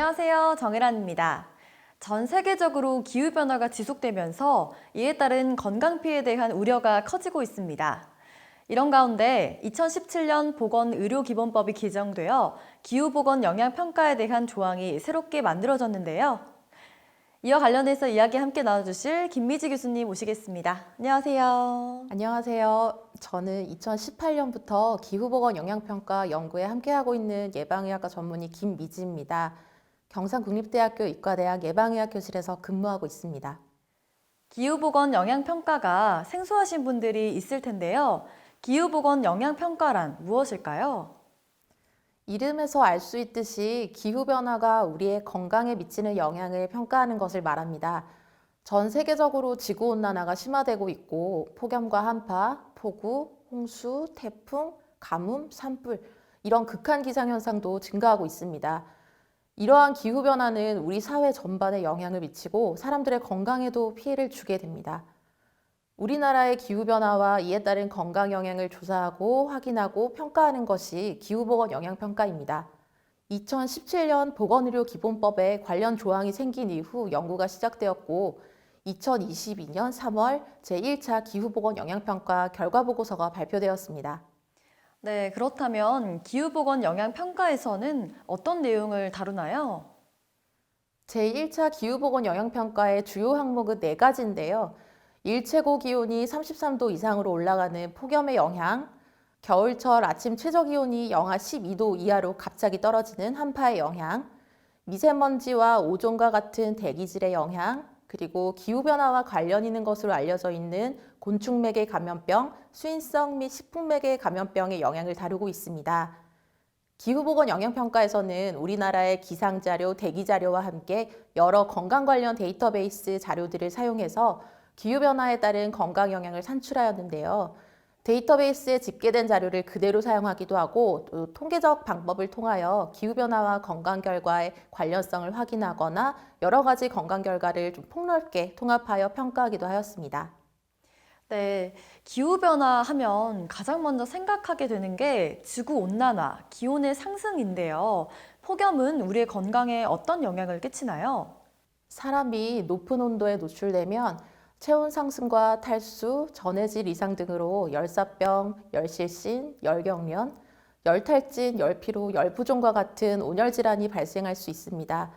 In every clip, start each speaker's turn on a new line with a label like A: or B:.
A: 안녕하세요. 정혜란입니다. 전 세계적으로 기후변화가 지속되면서 이에 따른 건강 피해에 대한 우려가 커지고 있습니다. 이런 가운데 2017년 보건의료기본법이 개정되어 기후보건 영향평가에 대한 조항이 새롭게 만들어졌는데요. 이와 관련해서 이야기 함께 나눠주실 김미지 교수님 모시겠습니다. 안녕하세요.
B: 안녕하세요. 저는 2018년부터 기후보건 영향평가 연구에 함께하고 있는 예방의학과 전문의 김미지입니다. 경상국립대학교 의과대학 예방의학 교실에서 근무하고 있습니다.
A: 기후보건 영향평가가 생소하신 분들이 있을 텐데요. 기후보건 영향평가란 무엇일까요?
B: 이름에서 알 수 있듯이 기후변화가 우리의 건강에 미치는 영향을 평가하는 것을 말합니다. 전 세계적으로 지구온난화가 심화되고 있고 폭염과 한파, 폭우, 홍수, 태풍, 가뭄, 산불 이런 극한 기상현상도 증가하고 있습니다. 이러한 기후변화는 우리 사회 전반에 영향을 미치고 사람들의 건강에도 피해를 주게 됩니다. 우리나라의 기후변화와 이에 따른 건강 영향을 조사하고 확인하고 평가하는 것이 기후보건 영향평가입니다. 2017년 보건의료기본법에 관련 조항이 생긴 이후 연구가 시작되었고 2022년 3월 제1차 기후보건 영향평가 결과보고서가 발표되었습니다.
A: 네, 그렇다면 기후보건 영향평가에서는 어떤 내용을 다루나요?
B: 제1차 기후보건 영향평가의 주요 항목은 네 가지인데요. 일최고 기온이 33도 이상으로 올라가는 폭염의 영향, 겨울철 아침 최저 기온이 영하 12도 이하로 갑자기 떨어지는 한파의 영향, 미세먼지와 오존과 같은 대기질의 영향, 그리고 기후변화와 관련 있는 것으로 알려져 있는 곤충맥의 감염병, 수인성 및 식품맥의 감염병의 영향을 다루고 있습니다. 기후보건 영향평가에서는 우리나라의 기상자료, 대기자료와 함께 여러 건강 관련 데이터베이스 자료들을 사용해서 기후변화에 따른 건강 영향을 산출하였는데요. 데이터베이스에 집계된 자료를 그대로 사용하기도 하고 또 통계적 방법을 통하여 기후변화와 건강 결과의 관련성을 확인하거나 여러 가지 건강 결과를 좀 폭넓게 통합하여 평가하기도 하였습니다.
A: 네, 기후변화 하면 가장 먼저 생각하게 되는 게 지구온난화, 기온의 상승인데요. 폭염은 우리의 건강에 어떤 영향을 끼치나요?
B: 사람이 높은 온도에 노출되면 체온 상승과 탈수, 전해질 이상 등으로 열사병, 열실신, 열경련, 열탈진, 열피로, 열부종과 같은 온열 질환이 발생할 수 있습니다.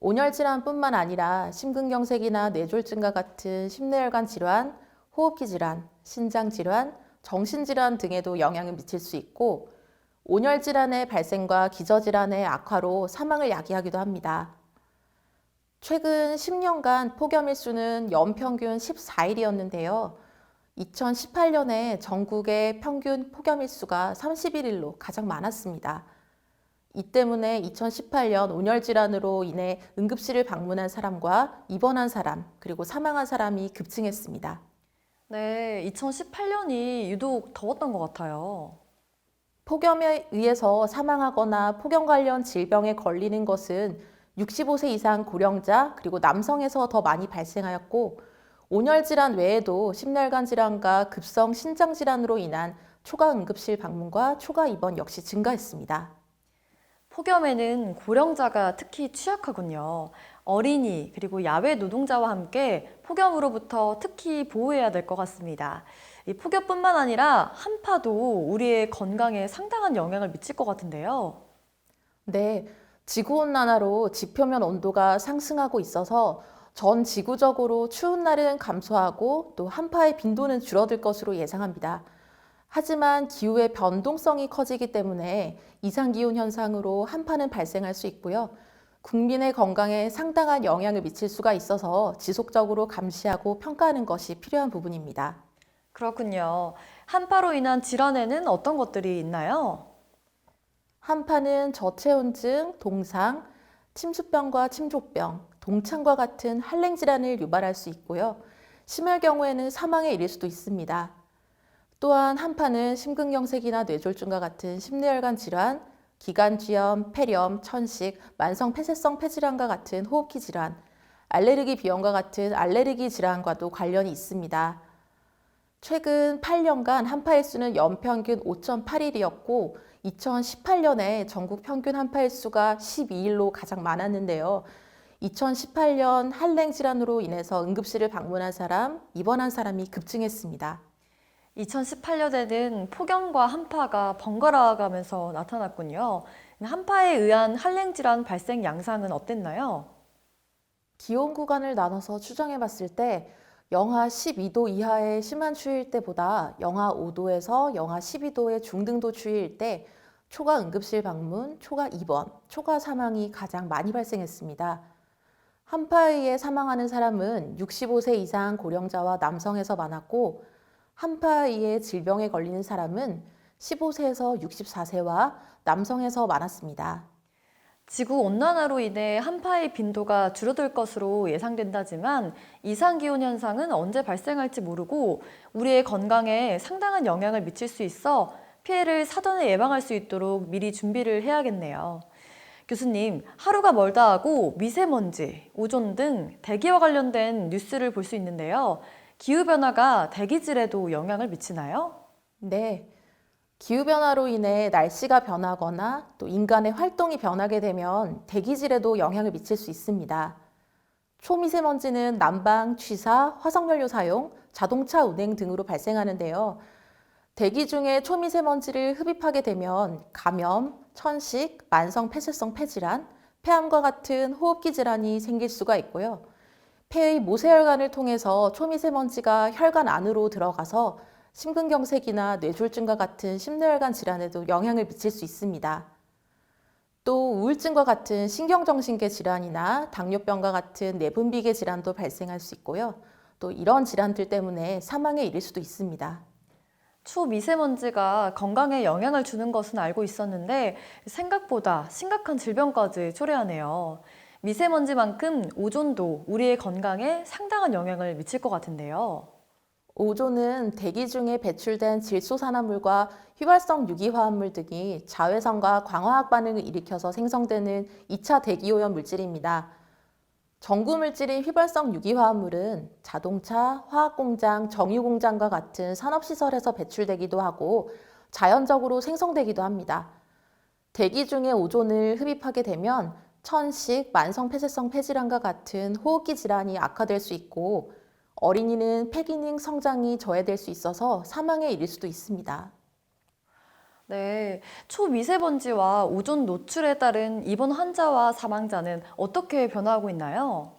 B: 온열 질환뿐만 아니라 심근경색이나 뇌졸중과 같은 심내혈관 질환, 호흡기 질환, 신장 질환, 정신 질환 등에도 영향을 미칠 수 있고 온열 질환의 발생과 기저 질환의 악화로 사망을 야기하기도 합니다. 최근 10년간 폭염 일수는 연평균 14일이었는데요. 2018년에 전국의 평균 폭염 일수가 31일로 가장 많았습니다. 이 때문에 2018년 온열 질환으로 인해 응급실을 방문한 사람과 입원한 사람, 그리고 사망한 사람이 급증했습니다.
A: 네, 2018년이 유독 더웠던 것 같아요.
B: 폭염에 의해서 사망하거나 폭염 관련 질병에 걸리는 것은 65세 이상 고령자 그리고 남성에서 더 많이 발생하였고 온열 질환 외에도 심혈관 질환과 급성 신장 질환으로 인한 초과 응급실 방문과 초과 입원 역시 증가했습니다.
A: 폭염에는 고령자가 특히 취약하군요. 어린이 그리고 야외 노동자와 함께 폭염으로부터 특히 보호해야 될 것 같습니다. 이 폭염뿐만 아니라 한파도 우리의 건강에 상당한 영향을 미칠 것 같은데요.
B: 네, 지구온난화로 지표면 온도가 상승하고 있어서 전 지구적으로 추운 날은 감소하고 또 한파의 빈도는 줄어들 것으로 예상합니다. 하지만 기후의 변동성이 커지기 때문에 이상기온 현상으로 한파는 발생할 수 있고요. 국민의 건강에 상당한 영향을 미칠 수가 있어서 지속적으로 감시하고 평가하는 것이 필요한 부분입니다.
A: 그렇군요. 한파로 인한 질환에는 어떤 것들이 있나요?
B: 한파는 저체온증, 동상, 침수병과 침조병, 동창과 같은 한랭 질환을 유발할 수 있고요. 심할 경우에는 사망에 이를 수도 있습니다. 또한 한파는 심근경색이나 뇌졸중과 같은 심내혈관 질환, 기관지염, 폐렴, 천식, 만성 폐쇄성 폐질환과 같은 호흡기 질환, 알레르기 비염과 같은 알레르기 질환과도 관련이 있습니다. 최근 8년간 한파 일수는 연평균 5.8일이었고 2018년에 전국 평균 한파 일수가 12일로 가장 많았는데요. 2018년 한랭 질환으로 인해서 응급실을 방문한 사람, 입원한 사람이 급증했습니다.
A: 2018년에는 폭염과 한파가 번갈아 가면서 나타났군요. 한파에 의한 한랭 질환 발생 양상은 어땠나요?
B: 기온 구간을 나눠서 추정해 봤을 때 영하 12도 이하의 심한 추위일 때보다 영하 5도에서 영하 12도의 중등도 추위일 때 초과 응급실 방문, 초과 입원, 초과 사망이 가장 많이 발생했습니다. 한파에 의해 사망하는 사람은 65세 이상 고령자와 남성에서 많았고 한파에 의해 질병에 걸리는 사람은 15세에서 64세와 남성에서 많았습니다.
A: 지구 온난화로 인해 한파의 빈도가 줄어들 것으로 예상된다지만 이상 기온 현상은 언제 발생할지 모르고 우리의 건강에 상당한 영향을 미칠 수 있어 피해를 사전에 예방할 수 있도록 미리 준비를 해야겠네요. 교수님, 하루가 멀다 하고 미세먼지, 오존 등 대기와 관련된 뉴스를 볼 수 있는데요. 기후변화가 대기질에도 영향을 미치나요?
B: 네. 기후변화로 인해 날씨가 변하거나 또 인간의 활동이 변하게 되면 대기질에도 영향을 미칠 수 있습니다. 초미세먼지는 난방, 취사, 화석연료 사용, 자동차 운행 등으로 발생하는데요. 대기 중에 초미세먼지를 흡입하게 되면 감염, 천식, 만성 폐쇄성 폐질환, 폐암과 같은 호흡기 질환이 생길 수가 있고요. 폐의 모세혈관을 통해서 초미세먼지가 혈관 안으로 들어가서 심근경색이나 뇌졸중과 같은 심뇌혈관 질환에도 영향을 미칠 수 있습니다. 또 우울증과 같은 신경정신계 질환이나 당뇨병과 같은 내분비계 질환도 발생할 수 있고요. 또 이런 질환들 때문에 사망에 이를 수도 있습니다.
A: 초미세먼지가 건강에 영향을 주는 것은 알고 있었는데 생각보다 심각한 질병까지 초래하네요. 미세먼지만큼 오존도 우리의 건강에 상당한 영향을 미칠 것 같은데요.
B: 오존은 대기 중에 배출된 질소산화물과 휘발성 유기화합물 등이 자외선과 광화학 반응을 일으켜서 생성되는 2차 대기오염 물질입니다. 전구 물질인 휘발성 유기화합물은 자동차, 화학공장, 정유공장과 같은 산업시설에서 배출되기도 하고 자연적으로 생성되기도 합니다. 대기 중에 오존을 흡입하게 되면 천식, 만성 폐쇄성 폐질환과 같은 호흡기 질환이 악화될 수 있고 어린이는 폐기능 성장이 저해될 수 있어서 사망에 이를 수도 있습니다.
A: 네, 초미세먼지와 오존 노출에 따른 입원 환자와 사망자는 어떻게 변화하고 있나요?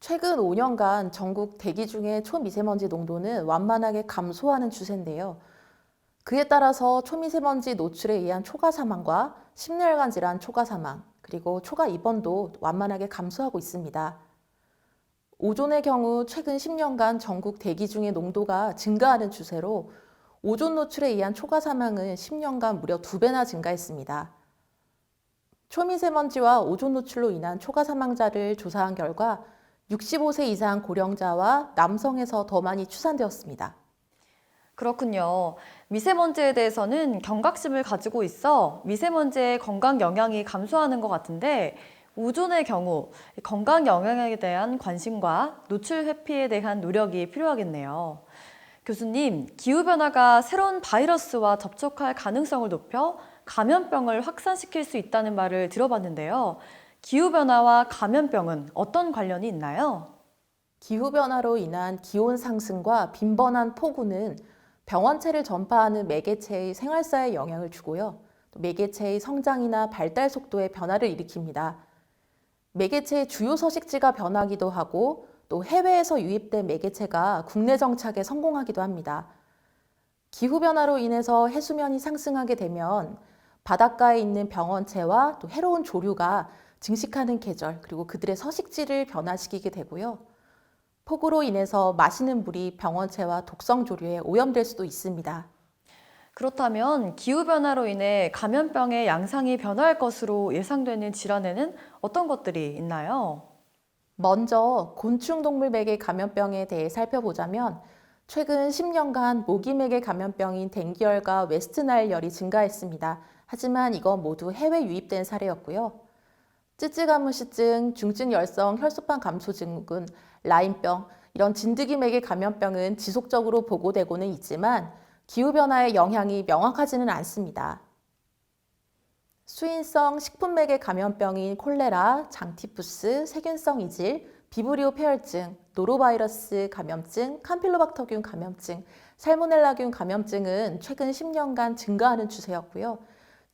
B: 최근 5년간 전국 대기 중의 초미세먼지 농도는 완만하게 감소하는 추세인데요. 그에 따라서 초미세먼지 노출에 의한 초과 사망과 심뇌혈관 질환 초과 사망, 그리고 초과 입원도 완만하게 감소하고 있습니다. 오존의 경우 최근 10년간 전국 대기 중의 농도가 증가하는 추세로 오존 노출에 의한 초과 사망은 10년간 무려 두 배나 증가했습니다. 초미세먼지와 오존 노출로 인한 초과 사망자를 조사한 결과 65세 이상 고령자와 남성에서 더 많이 추산되었습니다.
A: 그렇군요. 미세먼지에 대해서는 경각심을 가지고 있어 미세먼지의 건강 영향이 감소하는 것 같은데 오존의 경우 건강 영향에 대한 관심과 노출 회피에 대한 노력이 필요하겠네요. 교수님, 기후변화가 새로운 바이러스와 접촉할 가능성을 높여 감염병을 확산시킬 수 있다는 말을 들어봤는데요. 기후변화와 감염병은 어떤 관련이 있나요?
B: 기후변화로 인한 기온 상승과 빈번한 폭우는 병원체를 전파하는 매개체의 생활사에 영향을 주고요. 또 매개체의 성장이나 발달 속도에 변화를 일으킵니다. 매개체의 주요 서식지가 변하기도 하고 또 해외에서 유입된 매개체가 국내 정착에 성공하기도 합니다. 기후변화로 인해서 해수면이 상승하게 되면 바닷가에 있는 병원체와 또 해로운 조류가 증식하는 계절 그리고 그들의 서식지를 변화시키게 되고요. 폭우로 인해서 마시는 물이 병원체와 독성 조류에 오염될 수도 있습니다.
A: 그렇다면 기후변화로 인해 감염병의 양상이 변화할 것으로 예상되는 질환에는 어떤 것들이 있나요?
B: 먼저 곤충동물맥의 감염병에 대해 살펴보자면 최근 10년간 모기맥의 감염병인 댕기열과 웨스트나일열이 증가했습니다. 하지만 이건 모두 해외 유입된 사례였고요. 찌찌가무시증, 중증열성 혈소판 감소 증후군, 라인병 이런 진드기맥의 감염병은 지속적으로 보고되고는 있지만 기후변화의 영향이 명확하지는 않습니다. 수인성 식품맥의 감염병인 콜레라, 장티푸스, 세균성 이질, 비브리오 폐혈증, 노로바이러스 감염증, 캄필로박터균 감염증, 살모넬라균 감염증은 최근 10년간 증가하는 추세였고요.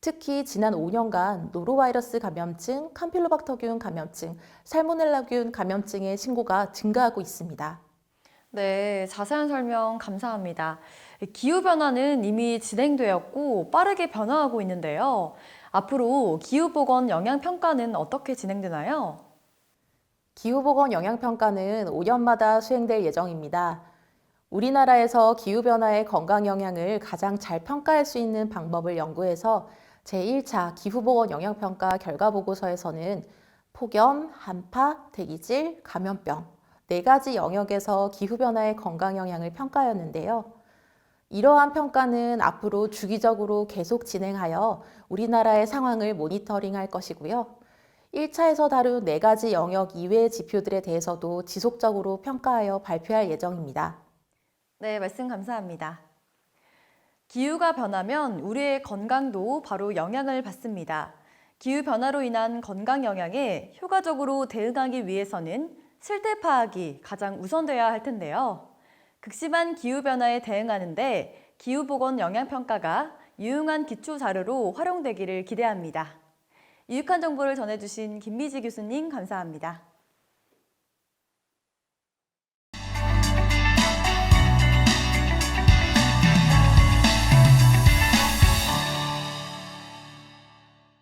B: 특히 지난 5년간 노로바이러스 감염증, 캄필로박터균 감염증, 살모넬라균 감염증의 신고가 증가하고 있습니다.
A: 네, 자세한 설명 감사합니다. 기후변화는 이미 진행되었고 빠르게 변화하고 있는데요. 앞으로 기후보건 영향평가는 어떻게 진행되나요?
B: 기후보건 영향평가는 5년마다 수행될 예정입니다. 우리나라에서 기후변화의 건강 영향을 가장 잘 평가할 수 있는 방법을 연구해서 제1차 기후보건 영향평가 결과보고서에서는 폭염, 한파, 대기질, 감염병 네 가지 영역에서 기후변화의 건강 영향을 평가하였는데요. 이러한 평가는 앞으로 주기적으로 계속 진행하여 우리나라의 상황을 모니터링할 것이고요. 1차에서 다룬 네 가지 영역 이외의 지표들에 대해서도 지속적으로 평가하여 발표할 예정입니다.
A: 네, 말씀 감사합니다. 기후가 변하면 우리의 건강도 바로 영향을 받습니다. 기후 변화로 인한 건강 영향에 효과적으로 대응하기 위해서는 실태 파악이 가장 우선돼야 할 텐데요. 극심한 기후 변화에 대응하는데 기후 보건 영향 평가가 유용한 기초 자료로 활용되기를 기대합니다. 유익한 정보를 전해주신 김미지 교수님 감사합니다.